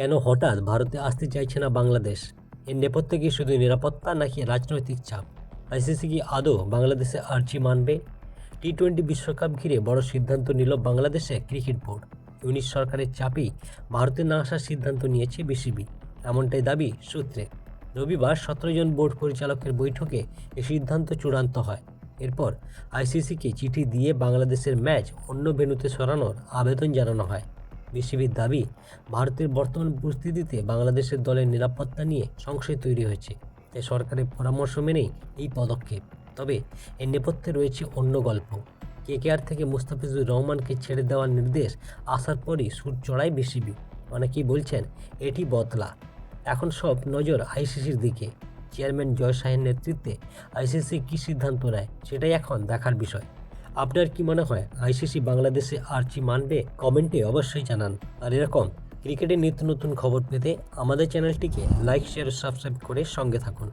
কেন হঠাৎ ভারতে আসতে চাইছে না বাংলাদেশ? এর নেপথ্যে কি শুধু নিরাপত্তা নাকি রাজনৈতিক চাপ? আইসিসি কি আদৌ বাংলাদেশে আর্জি মানবে? টি টোয়েন্টি বিশ্বকাপ ঘিরে বড় সিদ্ধান্ত নিল বাংলাদেশে ক্রিকেট বোর্ড। ইউনিশ সরকারের চাপেই ভারতে না আসার সিদ্ধান্ত নিয়েছে বিসিবি। এমনটাই দাবি সূত্রে। রবিবার সতেরো জন বোর্ড পরিচালকের বৈঠকে এ সিদ্ধান্ত চূড়ান্ত হয়। এরপর আইসিসিকে চিঠি দিয়ে বাংলাদেশের ম্যাচ অন্য ভেন্যুতে সরানোর আবেদন জানানো হয়। বিসিবির দাবি ভারতের বর্তমান পরিস্থিতিতে বাংলাদেশের দলের নিরাপত্তা নিয়ে সংশয় তৈরি হয়েছে। তাই সরকারের পরামর্শ মেনেই এই পদক্ষেপ। তবে এর নেপথ্যে রয়েছে অন্য গল্প। কেকেআর থেকে মুস্তাফিজুর রহমানকে ছেড়ে দেওয়ার নির্দেশ আসার পরই সুর চড়ায় বিসিবি। অনেকেই বলছেন, এটি বদলা। এখন সব নজর আইসিসির দিকে। চেয়ারম্যান জয় শাহের নেতৃত্বে আইসিসি কী সিদ্ধান্ত নেয়, সেটাই এখন দেখার বিষয়। আপনার কি মনে হয় আইসিসি বাংলাদেশে আর্চি মানবে? কমেন্টে অবশ্যই জানান। আর এরকম ক্রিকেটের নিত্য নতুন খবর পেতে আমাদের চ্যানেলটিকে লাইক, শেয়ার, সাবস্ক্রাইব করে সঙ্গে থাকুন।